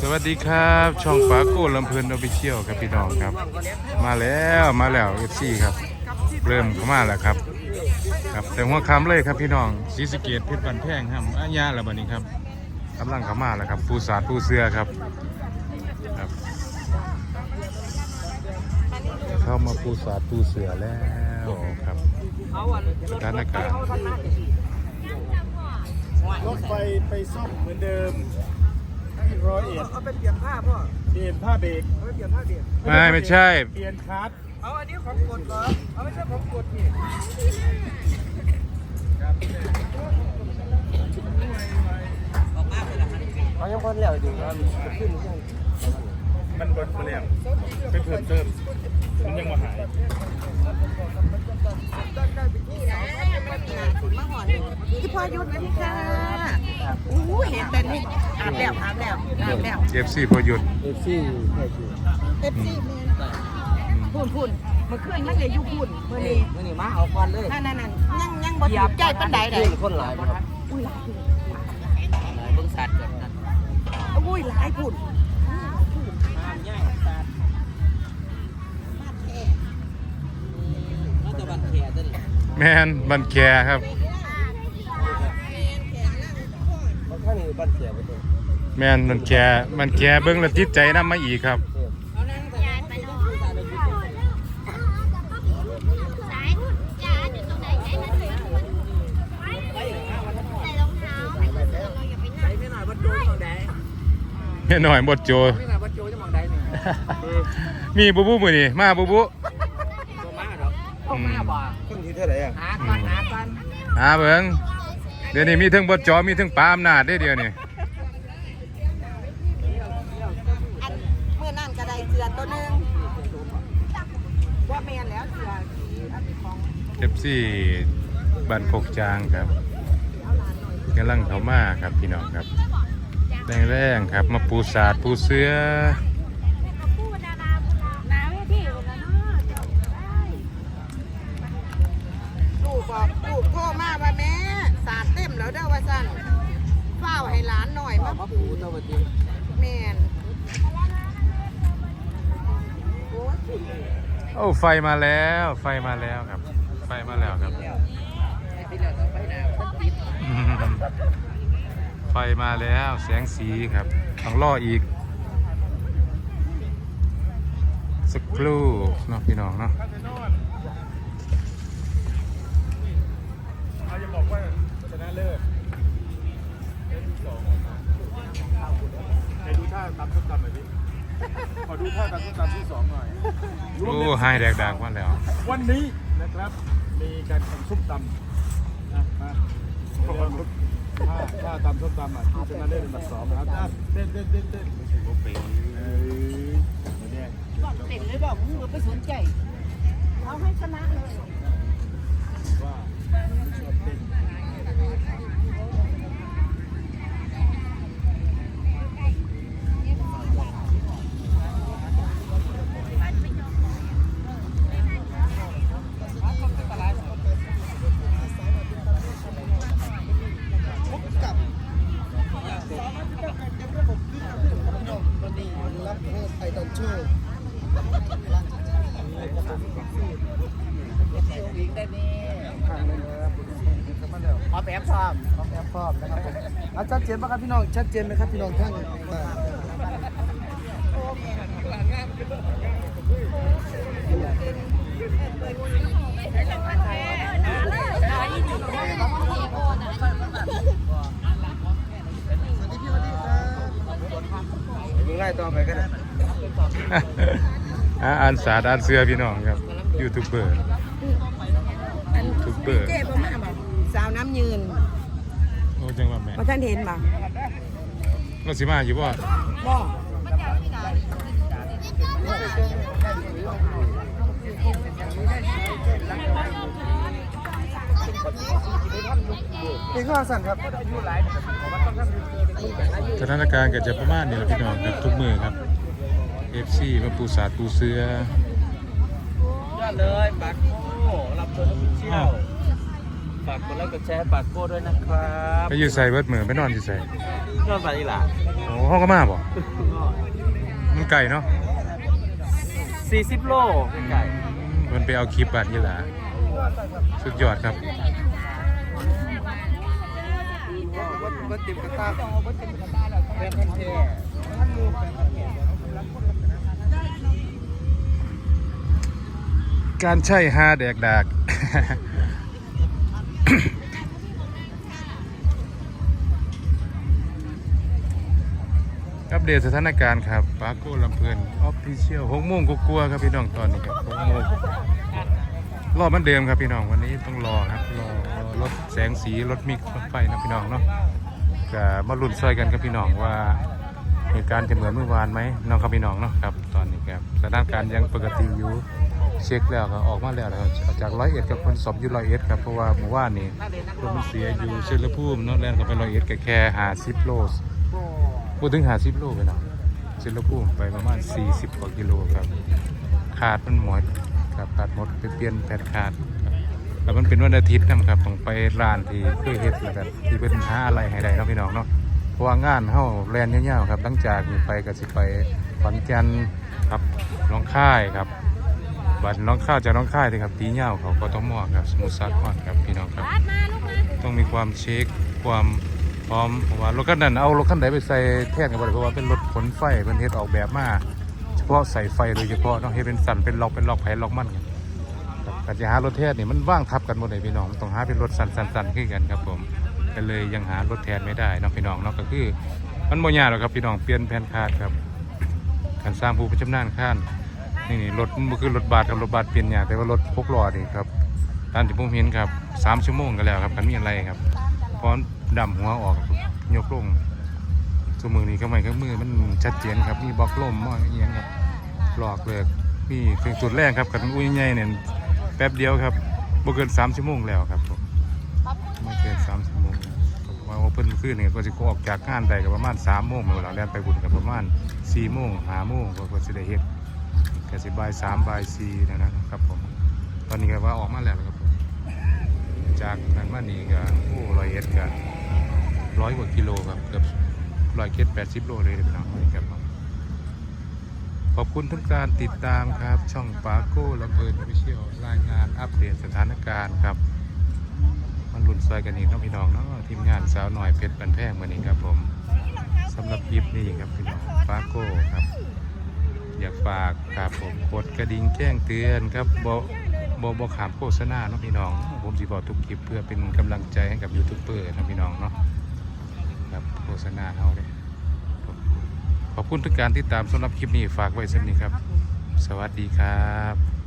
สวัสดีครับ ช่องฟ้าโก้ลำเพลินออฟฟิเชียลครับพี่น้องครับ มาแล้วมาแล้วเอฟซีครับ เริ่มเข้ามาแล้วครับ ครับแต่หัวคำเลยครับพี่น้องศรีสะเกดเพชรบันแพงครับอาญาแล้วบัดนี้ครับกำลังเข้ามาแล้วครับปูสาดปูเสือครับครับ เข้ามาปูสาดปูเสือแล้วครับสถานการณ์รถไฟไปซ่อมเหมือนเดิม ที่ร้อยเอ็ดเอาไปเปลี่ยนผ้าพ่อเปลี่ยนผ้าเบรกเอาไปเปลี่ยนผ้าเบียดไม่ไม่ใช่ เปลี่ยนคลัตช์เอาอันนี้ของกดเหรอเอาไม่ใช่ของกดนี่เขายังคนแล้วอยู่ครับขึ้นยัง มันบนมาแล้วไปเพิ่มเติมมันยังมาหายที่พ่อยุดนะค่ะอู้เห็นแต่นี่อาบแล้วอาบแล้วอาบแล้วเอฟซีพอหยุดเอฟซีแค่คือเอฟซีพุ่นพุ่นเมื่อคืนมันเลยอยู่พุ่นเมื่อนี้มื่อนี้มาเอาควันเลยนั่นนั่นนั่นยังยังบ่ถูกใจปานใดเลขึ้ยนคนหลายครับอุ้ยหลายพุ่นหลายเบิ่งสัตว์กันนั่นอุ้ยหลายพุ่นน้ แหละแมนบันแคครับ บางท่านนี่บันแขไปตัวแมนบันแคบันแคเบิ้งแล้วติดใจนำมาอีกครับใช้ไม่หน่อยวัดโจจะมองใดแม่หน่อยบดโจ ไม่หน่อยวัดโจจะมองใดนี่มีบูบูมือนี่มาบูบูตัวมา ดอกตัวมาบ่คนที่เท่าไหร่อะหาก่อนหาก่อนหาเบิ้งเดี๋ยวนี้มีทั้งบดจอมีทั้งปาอำนาจได้เดียวนี่อันเมื่อนั่นก็ได้เสือตัวหนึงว่าแม่นแล้วเสืออันของเอฟซีบันพกจางครับกำลังเข้ามาครับพี่น้องครับแรงๆครับ มาปูสาดปูเสือ มาปูปูตัวบัดนี้แม่นโอ้ยโอ้ไฟมาแล้ว ไฟมาแล้วครับ ไฟมาแล้วครับให้พี่เราต้องไปหน้ามันติดไฟมาแล้วแสงสีครับต้องล่ออีก สักครู่เนาะพี่น้องเนาะเขาจะบอกว่าชนะเลิศเล่นที่สอง ไหนดูท่าตำส้มตำหน่อยดิขอดูท่าตำส้มตำที่สองหน่อยโอ้ไฮแดกดักมาแล้ว วันนี้นะครับ มีการแข่งส้มตำนะมาถ้าถ้าตำส้มตำอะที่ชนะเลิศเป็นอันดับสองนะครับอะเต้นเต้นเต้นเต้นไม่ใช่ว่าเป็นเอ้ยมาเนี่ยบอกเต็มเลยบอกมึงบ่ไปสนใจเอาให้ชนะเลยว่าไม่ชอบเต้น วิ่งได้นี่ขอแป๊บพร้อมขอแป๊บพร้อมนะครับผมอะชัดเจนป่ะครับพี่น้อง ชัดเจนไหมครับพี่น้องท่านอ่ามึงไล่ต่อไปก็ได้ อะอ่านสาดอ่านเสือพี่น้องครับยูทูบเบอร์อันยูทูบเบอร์เจ๊บ่มาบ่สาวน้ำยืนโอ้จังหวะแม่บ่ท่านเห็นบ่เราสิมาอยู่บ่บ่เป็นข้อสั่นครับสถานการณ์ก็จะประมาณนี้แหละพี่น้องครับทุกมือครับ เอฟซีมาปูสาดปูเสือยอดเลยบัตรโอ้รับชมเชี่ยวฝากกดไลค์กดแชร์ปากโก้ด้วยนะครับไปอยู่ใส่เบิดมือไปนอนอยู่ใส่ยอดปาอีหล่ะโอ้ห้องก็มาบ่มันไก่เนาะ40โลไก่เพิ่นไปเอาคลิปบัตรนี่ล่ะสุดยอดครับวัดติมกระตาเป็นคนเท่ การใช้ฮาแดกดากอัปเดตสถานการณ์ครับปาโก้ลำเพลินออฟฟิเชียลหกโมงกลัวครับพี่น้องตอนนี้ครับหกโมงรอเหมันเดิมครับพี่น้องวันนี้ต้องรอครับรอรอรถแสงสีรถมิกรถไฟนะพี่น้องเนาะก็มาลุ้นซอยกันครับพี่น้องว่า เหตุการณ์จะเหมือนเมื่อวานไหมน้องครับพี่น้องเนาะครับตอนนี้ครับสถานการณ์ยังปกติอยู่เช็คแล้วก็ออกมาแล้วนะครับจากร้อยเอ็ดกับคนสอบอยู่ร้อยเอ็ดครับเพราะว่าเมื่อวานนี้รถมันเสียอยู่เชลภูมิเนาะแล่นกับไปร้อยเอ็ดก็แค่หาสิบโลพูดถึงหาสิบโลไปเนาะเซนลพูมไปประมาณ40กว่ากิโลครับขาดมันหมดครับขาดหมดไปเปลี่ยนแผ่นขาดแล้วมันเป็นวันอาทิตย์นะครับต้องไปร้านที่เคยเฮ็ดแล้วกันที่เป็นหาอะไรให้ได้เนาะพี่น้องเนาะ ราะว่างานเฮาแลนยาวๆครับหลังจากนี้ไปก็สิไปขอนแก่นครับน้องค่ายครับบัดน้องข้าวจากน้องค่ายที่ครับตีเหย้าเขาก็ต้องมอครับสมุทรสาครครับพี่น้องครับ ต้องมีความเช็คความพร้อมเพราะว่ารถคันนั้นเอารถคันไหนไปใส่แท่นกันบ่ได้เพราะว่าเป็นรถขนไฟเป็นเฮ็ดออกแบบมาเฉพาะใส่ไฟโดยเฉพาะเนาะให้เป็นสันเป็นล็อกเป็นล็อกไผล็อกมั่นครับการจะหารถแทนนี่มันว่างทับกันหมดเลยพี่น้องต้องหาเป็นรถสันสันสันขึ้นกันครับผม ก็เลยยังหารถแทนไม่ได้เนาะพี่น้องเนาะก็คือ มันบ่ยากหรอกครับพี่น้องเปลี่ยนแผ่นคาดครับการสร้างผู้ประชำนาญข้านนี่นี่รถมันคือรถบาสครับรถบาสเปลี่ยนยากแต่ว่ารถพกล้อนี่ครับตามที่ผมเห็นครับสามชั่วโมงก็แล้วครับกันมีอะไรครับเพราะดำหัวออกยกลงสมือนี้ก็ไม่ก็มือมันชัดเจนครับมีบล็อกลมมอเอียงครับหลอกเลยมีเครื่องจุดแรกครับกันอุ้ยใหญ่เนี่ยแป๊บเดียวครับบ่เกินสามชั่วโมงแล้วครับ เพิ่นขึ้นนี่ก็จะออกจากงานได้ก็ประมาณสามโมงเวลาแล่นไปบุญกับประมาณสี่โมงห้าโมงก็ก็สิได้เฮ็ดก็สิบ่ายสามบ่ายสี่นะนะครับผมตอนนี้ก็ว่าออกมาแล้วครับผมจากนั้นมานี่ก็โอ้ร้อยเอ็ดก็ร้อยกว่ากิโลครับเกือบร้อยเจ็ดแปดสิบโลเลยน้องนี่ครับผมขอบคุณทุกการติดตามครับ ช่องปาโก้ลำเพลินวิเชียวรายงานอัปเดตสถานการณ์ครับ มันลุ่นซอยกันอีกเน้องพี่น้องเนาะทีมงานสาวหน่อยเพชรบันแพงวันนี้ครับผมสำหรับคลิปนี้ครับพี่น้องปาโก้ครับ อยากฝากครับผมกดกระดิ่งแจ้งเตือนครับบอบอบอขามโฆษณาเนาะพี่น้อง ผมสิบอกทุกคลิปเพื่อเป็นกำลังใจให้กับยูทูบเบอร์นะพี่น้องเนาะครับโฆษณาเฮาเลยขอบคุณทุกการที่ตามสำหรับคลิปนี้ฝากไว้สักนี้ครับ สวัสดีครับ